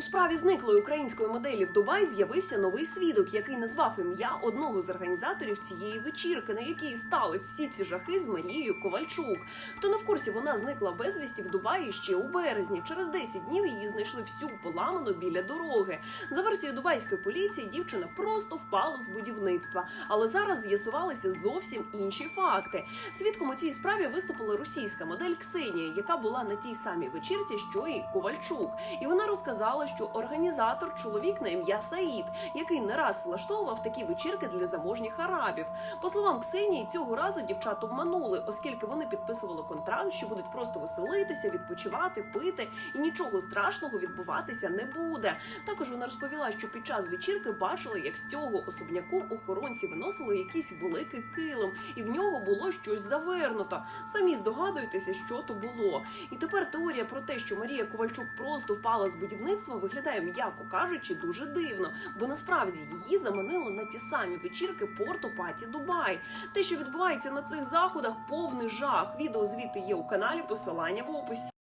У справі зниклої української моделі в Дубаї з'явився новий свідок, який назвав ім'я одного з організаторів цієї вечірки, на якій стались всі ці жахи з Марією Ковальчук. Хто не в курсі, вона зникла безвісті в Дубаї ще у березні. Через 10 днів її знайшли всю поламану біля дороги. За версією дубайської поліції, дівчина просто впала з будівництва. Але зараз з'ясувалися зовсім інші факти. Свідком у цій справі виступила російська модель Ксенія, яка була на тій самій вечірці, що і Ковальчук. І вона розказала, що організатор чоловік на ім'я Саїд, який не раз влаштовував такі вечірки для заможніх арабів. По словам Ксенії, цього разу дівчат обманули, оскільки вони підписували контракт, що будуть просто веселитися, відпочивати, пити, і нічого страшного відбуватися не буде. Також вона розповіла, що під час вечірки бачила, як з цього особняку охоронці виносили якийсь великий килим, і в нього було щось завернуто. Самі здогадуєтеся, що то було. І тепер теорія про те, що Марія Ковальчук просто впала з будівництва, виглядає, м'яко кажучи, дуже дивно, бо насправді її заманили на ті самі вечірки порту Паті Дубай. Те, що відбувається на цих заходах, повний жах. Відео звідти є у каналі, посилання в описі.